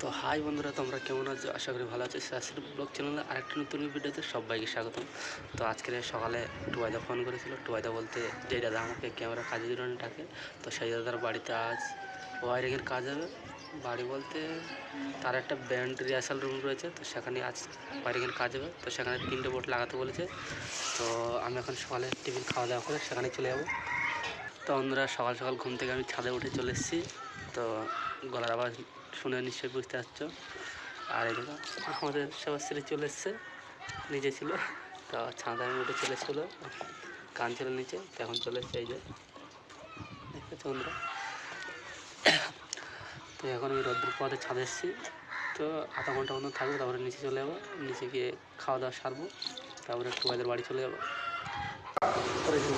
তো হাই বন্ধুরা, তোমরা কেমন আছো? আশা করি ভালো আছো। শাস্ত্রী ব্লগ চ্যানেলে আরেকটা নতুন ভিডিওতে সবাইকে স্বাগতম তো আজকে সকালে টুয়াইদা ফোন করেছিল। টুয়াইদা বলতে যে দাদা আমাকে ক্যামেরা কাজের জন্য ডাকে, তো সেই দাদার বাড়িতে আজ ওয়ারিংয়ের কাজ হবে। বাড়ি বলতে তার একটা ব্যান্ড রিহার্সাল রুম রয়েছে, তো সেখানে আজ ওয়ারিংয়ের কাজ হবে। তো সেখানে তিনটে বোর্ড লাগাতে বলেছে। তো আমি এখন সকালে টিফিন খাওয়া দাওয়া করে সেখানে চলে যাব। তো বন্ধুরা, সকাল সকাল ঘুম থেকে আমি ছাদে উঠে চলে এসেছি। তো গলার আওয়াজ শুনে নিশ্চয়ই বুঝতে পারছ। আর এদিকে আমাদের সেবাশ্রী চলে এসছে নিচে ছিল, তো ছাদে মধ্যে চলে এসেছিল, কান ছিল নিচে এখন চলে এসছে এই যে। দেখতেছো বন্ধুরা? তো এখন আমি রোদ্দুর পথে ছাদে এসেছি, তো আধা ঘণ্টা মতন থাকব, তারপরে নিচে চলে যাব, নিচে গিয়ে খাওয়া দাওয়া সারবো, তারপরে একটু বাড়ি চলে যাব পরে যাব।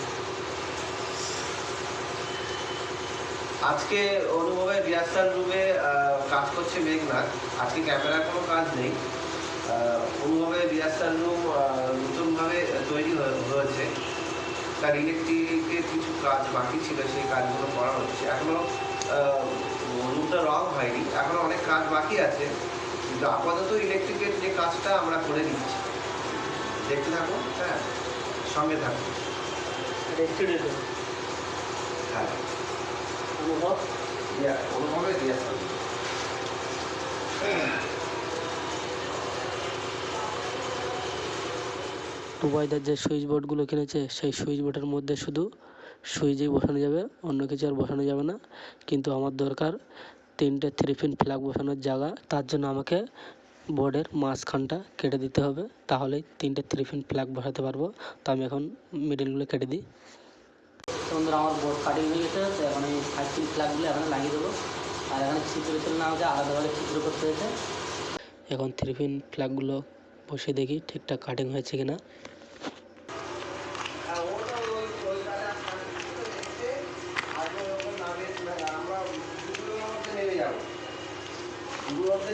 আজকে অনুভবের রিহার্সাল রুমে কাজ করছে মেঘনাথ আজকে ক্যামেরার কোনো কাজ নেই। আহ, অনুভবের রিহার্সাল রুম নতুনভাবে তৈরি হয়েছে। তার ইলেকট্রিকের কিছু কাজ বাকি ছিল সেই কাজগুলো করা হচ্ছে। এখনও রুমটা রং হয়নি। এখনও অনেক কাজ বাকি আছে। কিন্তু আপাতত ইলেকট্রিকের যে কাজটা আমরা করে দিচ্ছি দেখতে থাকুন হ্যাঁ? সঙ্গে থাকুন। হ্যাঁ। অনুভব টুবাইদার যে সুইচ বোর্ডগুলো কিনেছে, সেই সুইচ বোর্ডের মধ্যে শুধু সুইচেই বসানো যাবে, অন্য কিছু আর বসানো যাবে না। কিন্তু আমার দরকার তিনটে থ্রি পিন প্লাগ বসানোর জায়গা, তার জন্য আমাকে বোর্ডের মাঝখানটা কেটে দিতে হবে। তাহলেই তিনটে থ্রি পিন প্লাগ বসাতে পারব। তো আমি এখন মিডিলগুলো কেটে দিই। বন্ধুরা আমার বোর্ড কাটিং হয়ে গেছে তো এখন আমি ফাইভ পিন প্লাগগুলো এখানে লাগিয়ে দেবো আর এখানে ছিদ্র ছিল না হচ্ছে আলাদাভাবে ছিদ্র করতে হয়েছে এখন থ্রি পিন প্লাগগুলো বসে দেখি ঠিকঠাক কাটিং হয়েছে কিনা হ্যাঁ,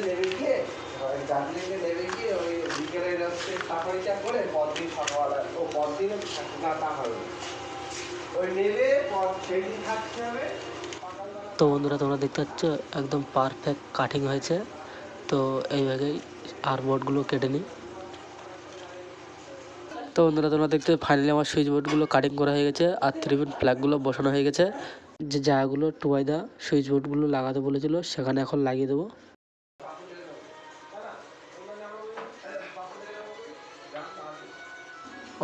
নামে গিয়ে, ওই দার্জিলিংয়ে নেমে গিয়ে ওই বিকেলের সাফারিটা করে পরদিন সকালবেলা ও পরদিনে না তা হবে তো বন্ধুরা, তোমরা দেখতে পাচ্ছ, একদম পারফেক্ট কাটিং হয়েছে। তো এইভাবেই আর বোর্ডগুলো কেটে নিই। তো বন্ধুরা, তোমরা দেখতে ফাইনালি আমার সুইচ বোর্ডগুলো কাটিং করা হয়ে গেছে আর থ্রি পিন প্লাগগুলো বসানো হয়ে গেছে। যে জায়গাগুলো টুবাইদা সুইচ বোর্ডগুলো লাগাতে বলেছিল, সেখানে এখন লাগিয়ে দেবো।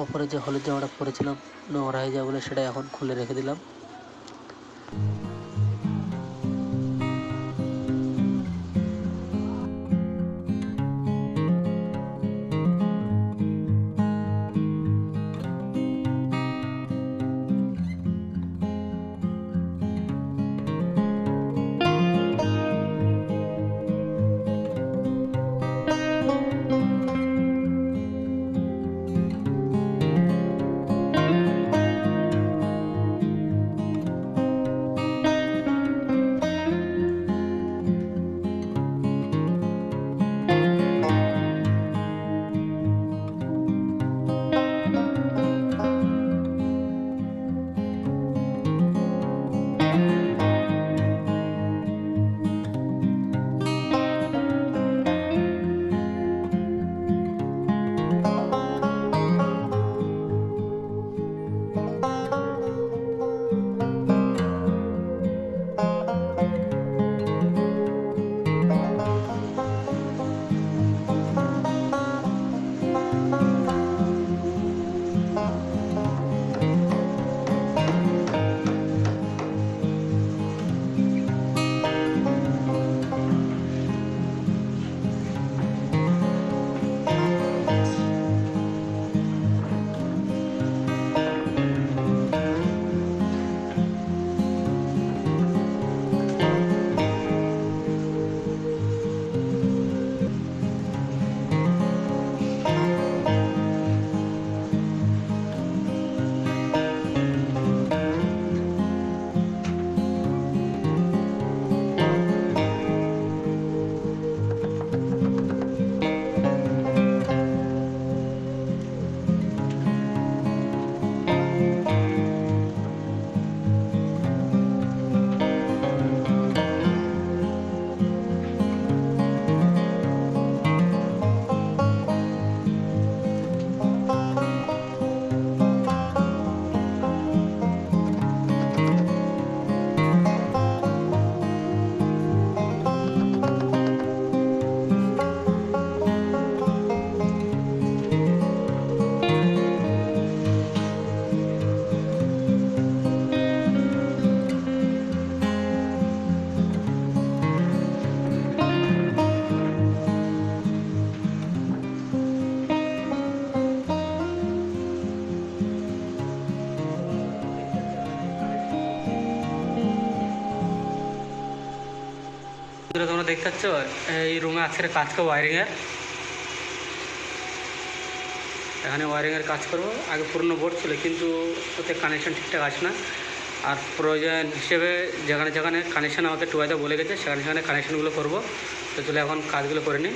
ওপরে যে হলুদ জামাটা পরেছিলাম নোংরা হয়ে যাবে বলে সেটা এখন খুলে রেখে দিলাম। দেখতে পাচ্ছ এই রুমে আজকের কাজ করব ওয়ারিংয়ের এখানে ওয়ারিংয়ের কাজ করব। আগে পুরনো বোর্ড ছিল, কিন্তু ওতে কানেকশন ঠিকঠাক আসে না। আর প্রয়োজন হিসেবে যেখানে যেখানে কানেকশন আমাকে টুয়াইতে বলে গেছে, সেখানে সেখানে কানেকশনগুলো করব। তো চলে এখন কাজগুলো করে নিই।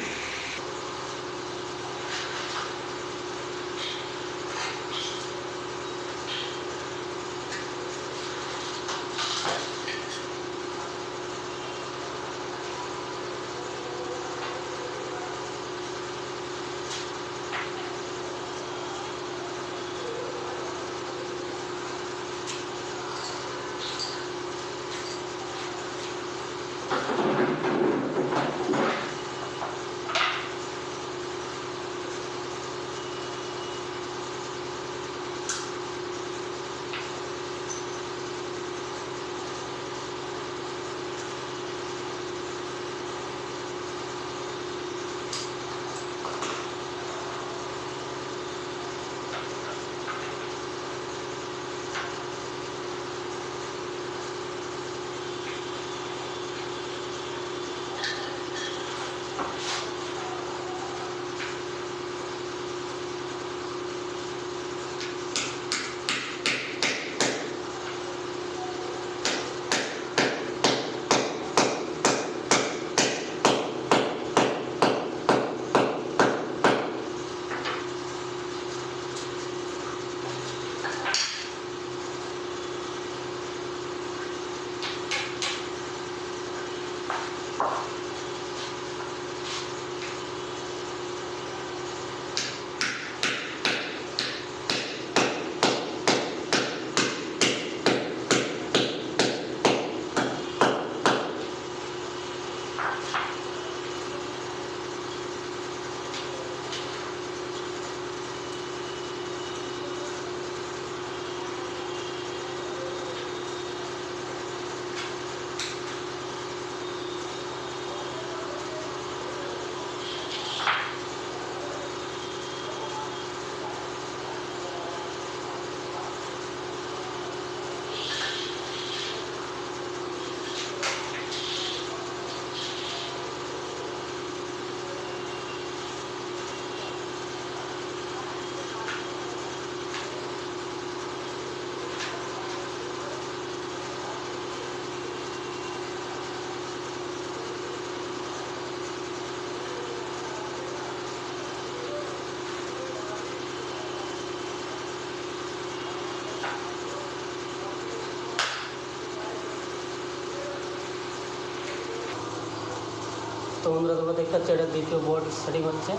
তো বন্ধুরা, তোমরা দেখতে পাচ্ছ, এটা দ্বিতীয় বোর্ড সেটিং হচ্ছে।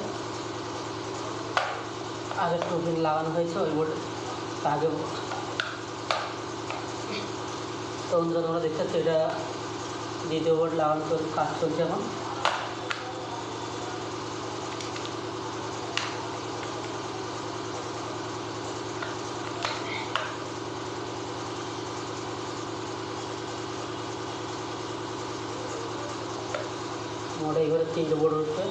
আগে টুপিন লাগানো হয়েছে, ওই বোর্ড আগে তো বন্ধুরা, তোমরা দেখতে পাচ্ছ, এটা দ্বিতীয় বোর্ড লাগানো কাজ চলছে এখন। നമ്മുടെ ഇവർ ചെയ്തു കൊടുത്ത്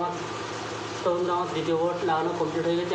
তো বন্ধুরা আমার তো বন্ধুরা আমার দ্বিতীয় বোর্ড লাগানো কমপ্লিট হয়ে গেছে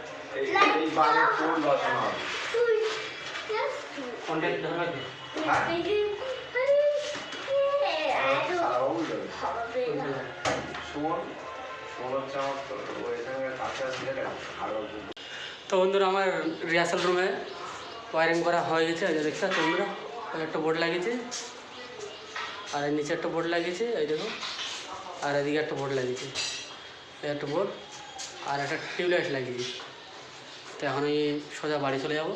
তো তো বন্ধুরা, আমার রিহার্সাল রুমে ওয়ারিং করা হয়ে গেছে, এই যে পাচ্ছ বন্ধুরা ওই একটা বোর্ড লাগিয়েছে, আর নিচে একটা বোর্ড লাগিয়েছে, এই দেখো, আর এদিকে একটা বোর্ড লাগিয়েছে একটা বোর্ড আর একটা টিউবলাইট লাগিয়েছি। তো এখন এই সোজা বাড়ি চলে যাব।